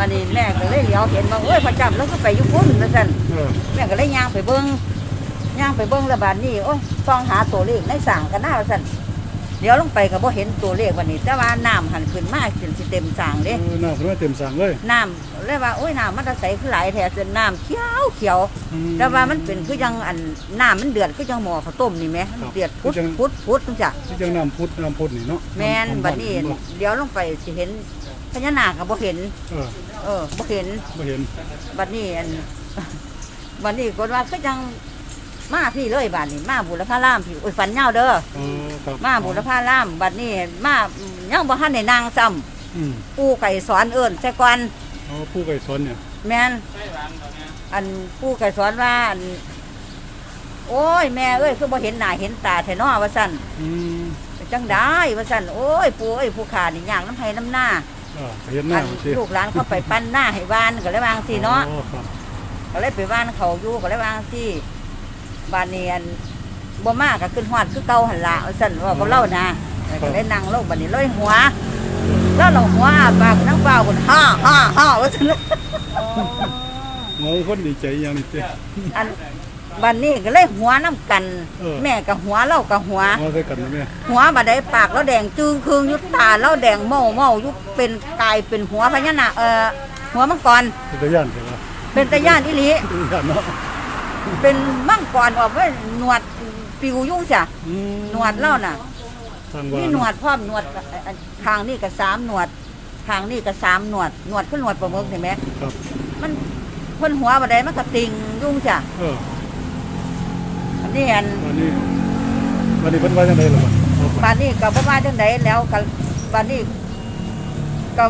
วันนี้แม่ก็เลยเลี้ยวเห็นว่าโอ้ยพระจำแล้วก็ไปอยุพุ่นมาสั่นเออแม่ก็เลยย่างไปเบิ้งย่างไปเบิ้งแล้วบาดนี้โอ้ยต้องหาตัวเลขในสั่งกันหน้าว่าสั่นเดี๋ยวลงไปก็บ่เห็นตัวเลขวันนี้ แต่ว่าน้ำหันขึ้นมาจนสิเต็มสั่งเด้เออน้ำขึ้นมาเต็มสั่งเลยน้ำเลยว่าโอ้ยน้ำมันจะใสขึ้นหลายแถจนน้ำเขียวเขียวอืมแต่ว่ามันเป็นคือยังอันน้ำมันเดือดคือยังหม้อข้าวต้มนี่ไหมมันเดือดพุดคือจังพุดพุดจังจ้ะที่จังน้ำพุทธน้ำพุทธนี่เนาะแม่นำบัดนี้ำบ่เดี๋ยวลงไปสิเห็น พญานาคก็บ่เห็น เออเออบ่เห็น บ่เห็นบัดนี้อัน บัดนี้ก็ว่าคือจังมาพี่เลยบัดนี้ มาบุรพารามพี่โอ้ยฝันยาวเด้อเออครับมาบุรพารามบัดนี้มายังบ่ทันได้นางซ้ำอืมปู่ไก่สอนเอิ้นใส่ก่อนเอาผู้ไก่สอนเนี่ยแม่นอันปู่ไก่สอนว่าอันโอ้ยแม่เอ้ยคือบ่เห็นหน้าเห็นตาแท้น้อว่าซั่นอืมจังได้ว่าซั่นโอ้ยปู่เอ้ยผู้ขานี่ย่างน้ำไห้น้ำหน้าเออเห็นหน้าอันสิลูกหลานเขาไปปั้นหน้าให้บ้านก็เลยวาจั่งสิเนาะอ๋อครับก็เลยไปบ้านเขาอยู่ก็เลยวาจั่งสิบ้านเนียนบ่มากก็ขึ้นฮอดคือเก่าหันละว่าซั่นว่ากับเล่านะก็เลยนั่งลงบัดนี้เลยหัว แล้วเราหัวอาปากนั่งเปล่าบนฮ่าฮ่าฮ่าว่าซั่นเงาคนดีใจอยังนี่เจ้อัน บัดนี้ก็เลยหัวน้ำกัน เออ แม่กับหัวเล่ากับหัวเงาใส่กันนะแม่หัวบัดใดปากแล้วแดงจึงคืงอยุตาแล้วแดงเมาเมาอยุเป็นกายเป็นหัวพญานาคเอ่อหัวมังกรเป็นตะย่านใช่ปะเป็นตะย่านอิลีเป็นตะย่านเนาะเป็นมังกรออกว่าหนวดปิวยุ่งเสียอืมหนวดเล่าน่ะ ทางว่านี่หนวดพร้อมหนวดอันทางนี่ก็สามหนวดทางนี่ก็สามหนวดหนวดขึ้นหนวดประเมิกเห็นไหมครับมันเพ่นหัวบันไดมันก็ติงยุ่งเสียเออ อันนี้อันวันนี้วันนี้เพิ่นว่าจังไดล่ะบัดบานนี้ก็บ่มาจังไดแล้วก็บานนี้ก็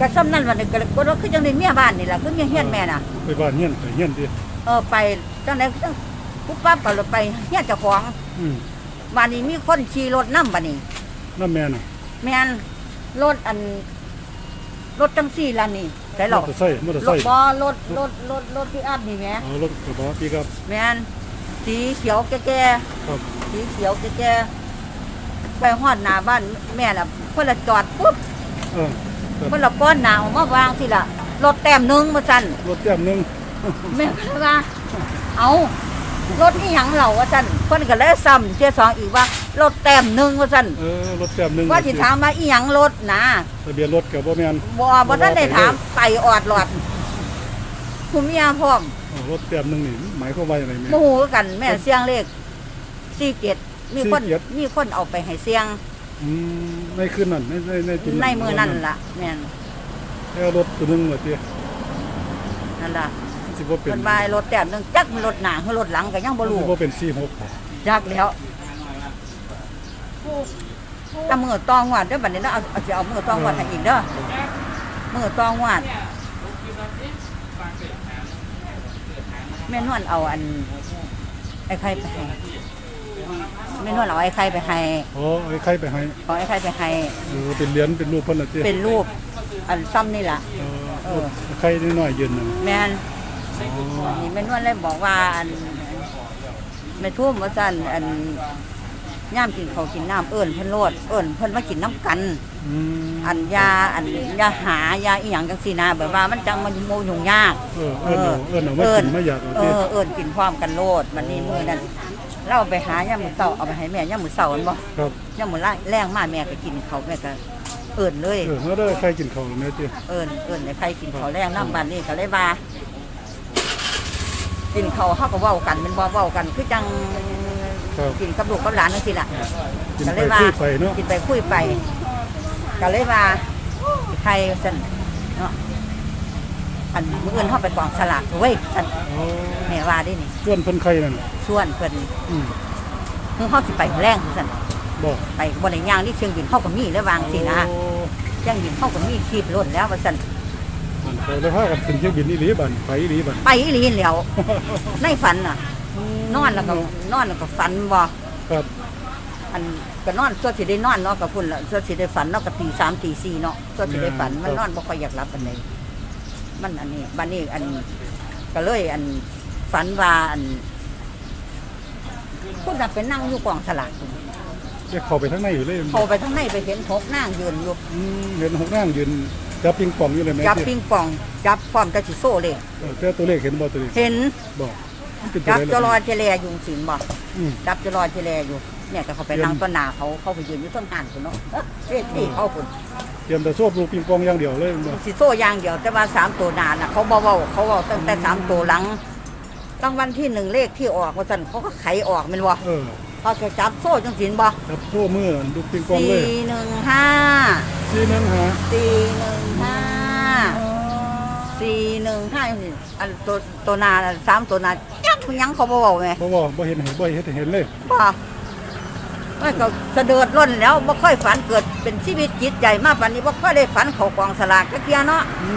ก็ซ้ำนั่นวันนี้ก็ก็ว่าคือจังไดเมียบ้านนี่ล่ะคือเมียเฮียนแม่น่ะไปบ้านเฮียนไปเฮียนดิเออไปจังไดจังปุ๊บปั๊บก็เลยไปเฮียนเจ้าของอืมบ้านนี้มีคนขี่รถนำบัดนี้น้ำแม่น่ะแม่นรถอันรถจังซี่ล่ะนี่ได้หรมออเตอร์ไซค์มอเตอร์รไซถค์บ่รถรถรถรถที่อัพนี่แหม่เอารถกระบะพี่ครับแม่น สีเขียวแก่ครับ ๆสีเขียวแก่ๆไปฮอดหน้าบ้านแม่ล่ะเพิ่นละจอดปุ๊บเออเพิ่นละป้อนหน้าออกมาวางสิล่ะรถแต้มหนึงมาสั่น รถแต้มหนึงแม่ก็เลยว่า เอารถอีหยังเหล่าว่าสั่นเพิ่นก็เลยซ้ำเที่ยสองอีกว่ารถแต้มหนึงว่าสั่นเออรถแต้มหนึงว่าสิถามว่าอีหยังรถนะทะเบียนรถก็บ่แม่นบ่บ่ทันได้ถามไปออดหลอดผู้เมียพร้อมอ๋อ รถแต้มหนึงนี่หมายความว่าจังไดแม่ โมโหกันแม่เสียงเลข47มีคน47มีคนเอาไปให้เสียงอืมในคืนนั้นในในในจุดในมือนั่นล่ะแม่นแล้วรถตัวหนึงว่าตินั่นล่ะสิบว่าเป็นเพิ่นว่ารถแต้มหนึงจักมันรถหนาคือรถหลังก็ยังบ่รู้สิบ่าเป็น46บ่จักแล้วถ้ามือตองวัดเด้อบัดนี้นะเอาเอาสิเอามือตองวัดให้อีกเด้อมือตองวัด แม่นวลเอาอัน ไอ้ไข่ไปให้แม่นวลเอาไอ้ไข่ไปให้อ๋อไอ้ใครไปให้เอาไอ้ไข่ไปให้เออเป็นเหรียญเป็นรูปเพิ่นล่ะติเป็นรูปอันซ้ำนี่ล่ะ เอเอออใครน้อยๆยืนนั่นแม่นอ๋ออันนี้แม่นวลเลยบอกว่าอันแม่ทุ่มว่าซั่นอัน ย่ามกินข้าวกินน้ำเอิ้นเพิ่นโลดเอิ้นเพิ่นมากินน้ำกัน อืมอันยาอันยาหายาอีหยังจังซี่นะแบบว่ามันจังมันโมยุ่งยาก เออเอิ้นเอาเอิ้นเอามากินมาอยากเอาเอติอเอิ้นกินพร้อมกันโลดมันนี่มื้อนั้นเราไปหายามมื้อเช้าเอาไปให้แม่ยามมื้อเช้าแม่นบ่ครับยามมื้อแลงแรงมาแม่ก็กินข้าวแม่ก็เอิ้นเลย เออเฮาได้ใครกินข้าวแล้วแม่ติเอิ้นเอิ้นให้ใครกินข้าวแรงน้ำบ้านนี่ก็เลยว่ากินข้าวเฮาก็เว้ากันแมันบ่เว้ากัน คือจัง ครับ กินกับลูกกับหลานจังซี่ล่ะกินก็ไปเลยว่าคุยไปเนาะกินไปคุยไปก็เลยว่าใครสันเนาะอันมื่ออื่นเข้าไปกองสลากเว้ยสันอ๋อแม่ว่าได้นี่ส่วนเพิ่นใครนั่นชวนเพิ่นอืมเพิ่งเข้าสิไปแรงสันบอกไปบนไหนย่างที่เชียงบินเข้ากับมีแล้ววางสินะโอ้เชียงบินเข้ากับมีขีดล้นแล้วว่าสันมันไปแล้วพากันขึ้นเที่ยวบินอีหลีบันไปอีหลีบันไปอีหลีนแล้ว ในฝันน่ะ นอนแล้วก็นอนแล้วก็ฝันบ่ครับอันก็นอนส่วนสิได้นอนเนาะกับพุ่นละส่วนสิได้ฝันเนาะกับตีสามตีสี่เนาะส่วนสิได้ฝันมันนอนบ่ค่อยอยากหลับปานใดมันอันนี้บัดนี้อันก็เลยอันฝันว่าอันพุ่นน่ะไปนั่งอยู่กองสลากพุ่นจะเข้าไปทางในอยู่เลยเข้าไปข้างในไปเห็นหกนางยืนอยู่อืมเห็นหกนางยืนจับปิงปองอยู่เลยแม่จับที่ปิงปองจับพร้อมจะสิโซ่เลยเออแต่ตัวเลขเห็นบ่ตัวเลขเห็นบ่ มันเป็นตัจัวบใดจล่ะรอเจแลอยู่สินบ่อืมจับจรอเจแลอยู่ เนี่ยก็เขาไปเห็นนั่งต้นหนาเขาเขาไปยืนอยู่ต้นหานคุณเนาะเอ๊ะที่เขาคุณเตรียมแต่โซ่ลูกปิงปองอย่างเดียวเลยบ่สิโซ่อย่างเดียวแต่ว่าสามตัวหนาน่ะเขาเบาเบาเขาเบาตั้งแต่สามตัวหลังรางวัลที่หนึ่งเลขที่ออกว่าสันเขาก็ไขออกแมันบ่เออเขาจะจับโซ่จังสินบ่จับโซ่มือลูกปิงปองเลสี่ยหนึ่งห้าสี่หนึ่งหาสี่หนึ่งห้า สี่หนึ่งห้าจังสิอันตัวตัวหนาน่ะสามตัวหนายักษ์ยังเขาเบาเบาไหมบ่บ่บ่เห็นเห็นบ่เห็นเห็นเลยบ่ไม่ก็เสะเดือดร้นแล้วบ่ค่อยฝันเกิดเป็นชีวิตจิตใจมากปานนี้บ่ค่อยได้ฝันเขากองสลากจักเที่ยเนาะอื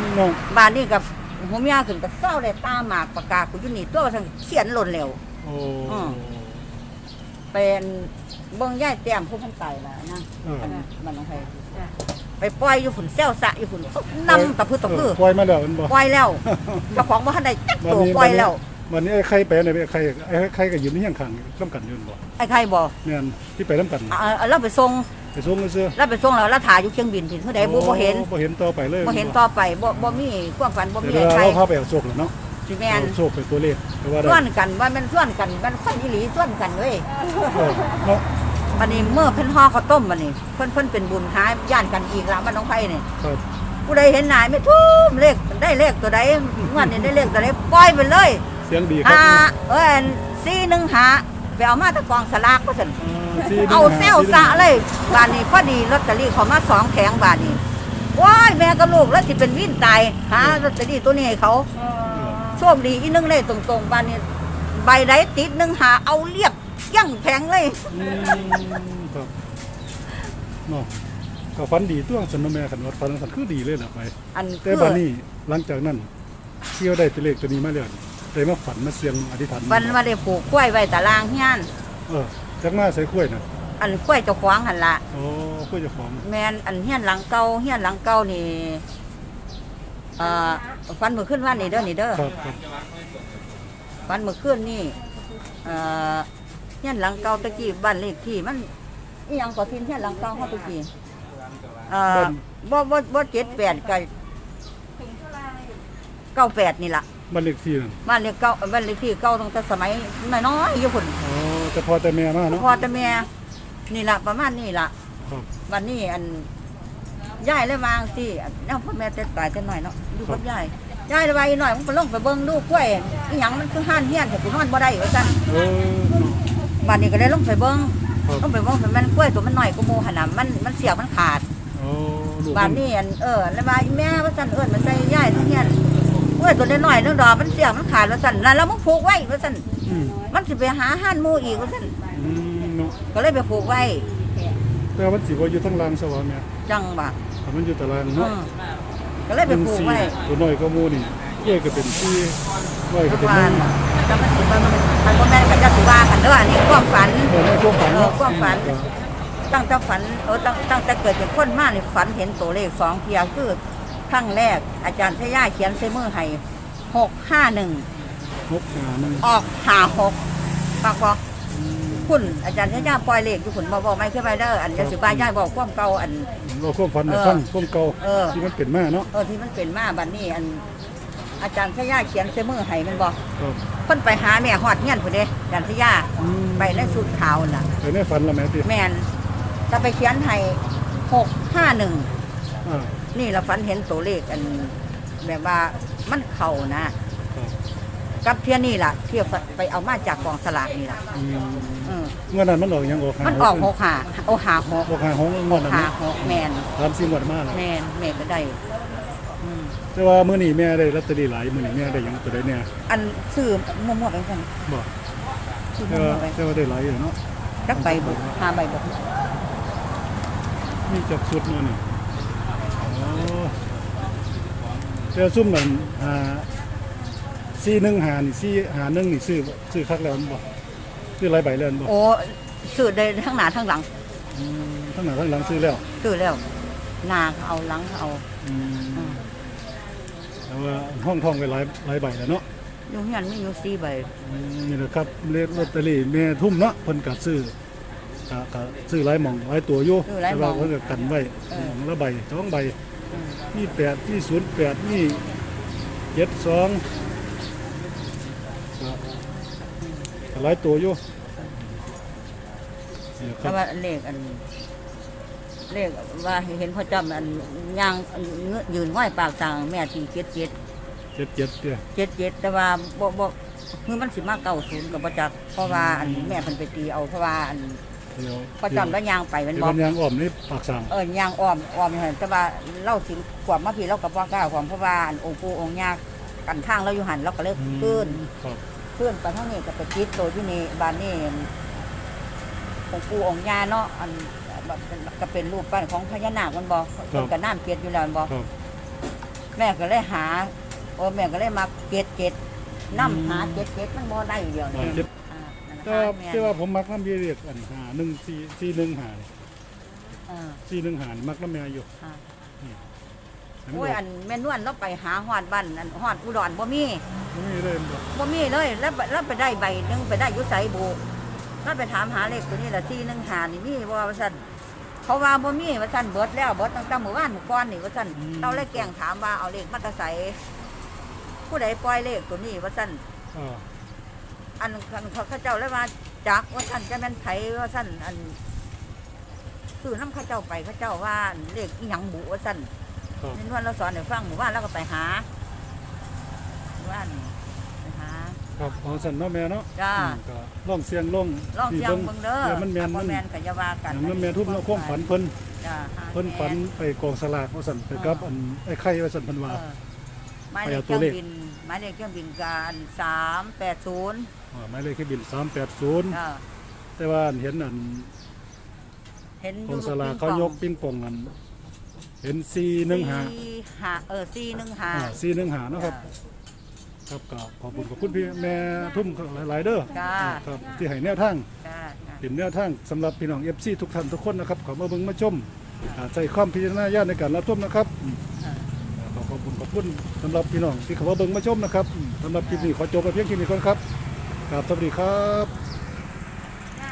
มเนาะบ้านนี้กับหัวเมียขึ้นกับเศร้าได้ตาหมากปากกากูอยู่นี่ตัวว่าซั่นเขียนหล่นแล้ว โอ้อืม เป็นเบิ่งย่ายแต้มผู้พันตายแล้วนะเอออันนั้นมันน้องไผ ไปปล่อยอยู่ฝุ่นแซวสะอยู่ฝุ่นนำตะพื้ตะพื้เออปล่อยมาแล้วมันบ่ปล่อยแล้วเจ้าของบ่ทันได้จักวันตัวนี้ปล่อยแล้ววันนี้ไอ้ไข่ไปไหนไอ้ไข่ไอ้ไข่ก็ยืนนี่ยังขังร่วมกันอยืนบ่ไอ้ใครบ่เนี่ยที่ไปร่วมกันอ่าเราไปส่งไปส่งเสื้อเราไปส่งแล้วเราถ่ายอยู่เครื่องบินที่ผู้ใดบ่บ่เห็นบ่เห็นต่อไปเลยบ่เห็นต่อไปบ่บ่มีความฝันบ่มีเดี๋ยวไอ้ใครเราเข้าไปเอาโชคแล้วเนาะสิแม่นเอาโชคไปตัวเลขแต่ว่าได้ส่วนกันว่ามันส่วนกันมันคนอีหลีส่วนกันเว้ย เออเนาะบัดนี้เมื่อเพิ่นห่อข้าวต้มบัดนี้เพิ่นเพิ่นเป็นบุญหาย่านกันอีกละมันน้องไผนี่ครับผู้ใดเห็นหน้าไม่ทุ่มเลขได้เลขตัวใดงวดนี้ได้เลขตัวใดปล่อยไปเลยเสียงดีครัหาบเอ้ยสี่หนึ่งหาไปเอามาแตะกองสลากว่าซั่น สี่หนึ่งเอาห้แซวซะเลยบาดนี้พอดีลอตเตอรี่เขามาสองแผงบาดนี้ว้ายแม่กับลูกแล้วสิเป็นวินตายหาลอตเตอรี่ตัวนี้ให้เขาโชคดีอีนึงเลยตรงๆบ้านนี้ ใบใดติดหนึ่งหาเอาเรียบ ยั่งแพงเลย อืมครับเนาะก็ฝันดีตัวสันเนาะแม่คันว่าฝันสันคือดีเลยล่ะไป อันแต่คือบัดนี้หลังจากนั้นเที่ยวได้ตัวเลขตัวนี้มาแล้วได้มาฝันมาเสียงอธิษฐานวันว่าได้ผูกกล้วยไว้ตารางเฮียนเออจักมาใส่กล้วยน่ะอันกล้วยเจ้าของหันละโอ้กล้วยเจ้าของแมนอันเฮียนหลังเก่าเฮียนหลังเก่านี่เอ่อฟันมือขึ้นวันนี้เด้อนี่เด้อครับครับฟันมือขึ้นนี่เอ่อเฮียนหลังเก่าตะกี้บ้านเลขที่มันอีหยังก็ทินเฮียนหลังเก่าเฮาตะกี้เอ่อบ่บ่บ่เจ็ดแปดก็เก้าแปดนี่ล่ะบ้านเลขที่นั่นบ้านเลขเก่าบ้านเลขที่เก่าตั้งแต่สมัยน้อยๆอยู่พุ่นอ๋อแต่พอแต่แม่มาเนาะพอแต่แม่นี่ล่ะประมาณนี้ล่ะครับวันนี้อันยายเลยวางสิเอ้าพ่อแม่แต่ตายแต่น้อยเนาะอยู่กับยายยายเลยว่าอีหน่อยมึงไปลงไปเบิ่งดูกล้วยอีหยังมันคือห้านเฮียนแต่กูนอนบ่ได้ว่าซั่น เออเนาะบัดนี้ก็เลยลงไปเบิ่งครับ ลงไปเบิ่งแต่มันกล้วยตัวมันน้อยกว่าหมู่หั่นน่ะมันมันเสียกมันขาด โอ้ลูกบัดนี้อันเออแล้วว่าอีแม่ว่าซั่นเอิ้นมันใส่ยายทุกเฮียนกล้วยตัวน้อยๆนึงดอกมันเสียกมันขาดว่าซั่นแล้วแล้วมึงผูกไว้ว่าซั่นอืมมันสิไปหาห้านหมู่อีกว่าซั่นอืมเนาะก็เลยไปผูกไว้แต่ว่ามันสิบ่อยู่ทั้งล่างสวรรค์แม่จังบ่ะถ้ามันอยู่ตารางอืเนาะมก็เลยไปผูกไว้ ตัวน้อยก็หมู่นี่กล้วยก็เป็นที่น้อยก็เป็นว่าหนึ่ง จะมันสิมันมันบ่แม่นกันจะสิว่ากันเด้ออันนี้ความฝันเออในช่วงฝันเออเนาะความฝันก็ตั้งแต่ฝันเออตั้งตั้งแต่เกิดเป็นคนมานี่ฝันเห็นตัวเลขสองเทียคือครั้งแรกอาจารย์ชย่าเขียนใส่มือให้หกห้าหนึ่งหกหาหนึ่งออกหาหกปากบอกคุณอาจารย์ชย่าปล่อยเลขอยู่คุณบอกบอกไม่ขึ้นไปเด้ออันจะสิบายย่ายบอกความเก่าอัน เราความฝันในเออฟังความเก่าเออ ที่มันเป็นมาเนาะเออที่มันเป็นมาบัดนี้อัน อาจารย์ชย่าเขียนใส่มือให้มันบอกครับเพิ่นไปหาแม่ฮอดเงี้ยนพุ่นเด้อาจารย์ชย่าอืมไปในสุดขาวน่ะ ไปในฝันละแม่ติแมนจะไปเขียนให้หกห้าหนึ่งอ่า นี่เราฝันเห็นตัวเลขอัน แบบว่ามันเข่านะครับกับเที่ยนี่ล่ะเที่ยวไปเอามาจากกองสลากนี่ล่ะอืมอืมเมื่อนั้นมันออกหยังออกหามันออกหกหาโอหาหกออกหาหงงวดนั้นหาเนาะหกแมนตามสิงวดมาแล้วแมนแมนก็ได้อืม แต่ว่ามื้อนี้แม่ได้ลอตเตอรี่หลายมื้อนี้แม่ได้หยังตัวใดเนี่ยอันซื้อมั่วๆไปสั่นบ่ซื้อแต่มั่ว่าวๆไปแต่ว่าได้หลายอยู่เนาะจักใบบุกหาใบบุกมีจักสุดเนาะนี่อ๋อแต่ซุ่มนั่นอ่า41หานี่4หา1นี่ซื้อซื้อคักแล้วมันบ่ซื้อหลายใบแล้วมันบ่โอ้ซื้อได้ทั้งหน้าทั้งหลังอืมทั้งหน้าทั้งหลังซื้อแล้วซื้อแล้วหน้าก็เอาหลังก็เอาอืม อืม แต่ว่าห้องท่องไปหลายหลายใบแล้วเนาะอยู่เฮียนมีอยู่สี่ใบอืมนี่แหละครับเลขลอตเตอรี่แม่ทุ่มเนาะเพิ่นก็ซื้อก็ก็ซื้อหลายหม่องหลายตัวอยู่ซื้อหลายหม้แต่องว่าเพิ่นก็กันไว้เออ หม่องละใบสองใบอืมมีแปดมีศูนย์แปดมีเจ็ดสองก็หลายตัวอยู่นี่คแต่รับว่าเลขอัน เลขว่าเห็นพ่อจำอันย่างอันเงื้อยืนห้อยปากทางแม่ทีเจ็ดเจ็ดเจ็ดเจ็ดเตี้ยเจ็ดเจ็ดแต่ว่าบ่บ่คือมันสิมาเก้าศูนย์กับประจักเพราะว่าอันแม่เพิ่นไปตีเอาเพราะว่าอันเดี๋ยวพ่อจำแล้วยางไปมันเดี๋ยวบอกมันยางอ้อมนี่ปากสั่งเออย่างอ้อมอ้อมเห็นแต่ว่าเล่าถึงขวบมาพี่เรากับว่ากล้าความเพราะว่าอันองค์ปู่องค์ย่ากันทางเราอยู่หันเราก็เลยขึ้นครับขึ้นไปทางนี้ก็ไปจิตโตที่นี่บ้านนี่องค์ปู่องค์ย่าเนาะอันแบบ ก็เป็นรูปปั้นของพญานาคมันบอกเพิ่นก็น้ำเกลียดอยู่แล้วมันบอกครับ แม่ก็เลยหาโอ้แม่ก็เลยมาเกลียดเกลียดน้ำหาเกลียดเกลียดมันบ่ได้อยู่เดียวอ่านี่เจ็ดอ่านั่นแต่น่ะว่าแม่แต่ว่าผมมักน้ำเบี้ยเรียกอันหาหนึ่งสี่สี่หนึ่งหาอ่าสี่หนึ่งหานี่มักน้ำแม่อยู่อ่าให้มันโอ้ยอันแม่นวลเราไปหาฮอดบ้านอันฮอดอุดรบ่มีนี่เลยมันบอกบ่มีเลยแล้วแล้วไปได้ใบหนึงไปได้อยุไสบูแล้วไปถามหาเลขตัวนี้ละที่หนึงหานี่มีบ่ว่าซั่น เขาว่าบ่มีว่าซั่นเบิดแล้วเบิดตั้งแต่เมื่อวานเมื่อก่อนนี่ว่าซั่นเราเลยแกล้งถามว่าเอาเลขมาแตะไสผู้ใดปล่อยเลขตัวนี้ว่าซั่นอ่าอันคันเขาเขาเจ้าเลยว่าจักว่าซั่นจะแม่นไผว่าซั่นอันคือน้ำเขาเจ้าไปเขาเจ้าว่าเลขอีหยังบุว่าซั่น ครับนี่นวลเราสอนให้ฟังหมู่บ้านเราก็ไปหาหมู่บ้านไปหา ครับของสันเนาะแม่เนาะจ้า อืมก็ล่องเสียงล่องลองเสียงเบิ่งเด้อดี๋ยวมันแมนบ่มันแมนก็อย่าว่ากันมันแมนทุ่มเนาะความฝันเพิ่นจ้าหาเพิ่นฝันไปกองสลากว่าสันไปกับอันไอ้ไข่ว่าสันเพิ่นเอว่าอหมายเลขไปเอาตัเครื่วองเลขบินหมายเลขเครื่องบินการสามแปดศูนย์อ่าหมายเลขที่บิน 380จ้าแต่ว่าอันเห็นอันเห็นกองสลากเขายกปิ้งปองกันเห็น415 สี่หาเออสี่หนึ่งหาอ่า415เนาะครับ ครับก็ขอบคุณขอบคุณพี่แม่ทุ่มหลายๆเด้อจ้า ครับที่ให้แนวทางจ้าจ้าเป็นแนวทางสำหรับพี่น้อง FC ทุกท่านทุกคนนะครับขอมาเบิ่งมาชมอ่าใจความพิจารณาญาณในการรับชมนะครับอืมอ่าขอขอบคุณขอบคุณสำหรับพี่น้องที่เข้ามาเบิ่งมาชมนะครับอืมสำหรับคลิปนี้ขอจบไปเพียงแค่นี้ก่อนครับกราบสวัสดีครับ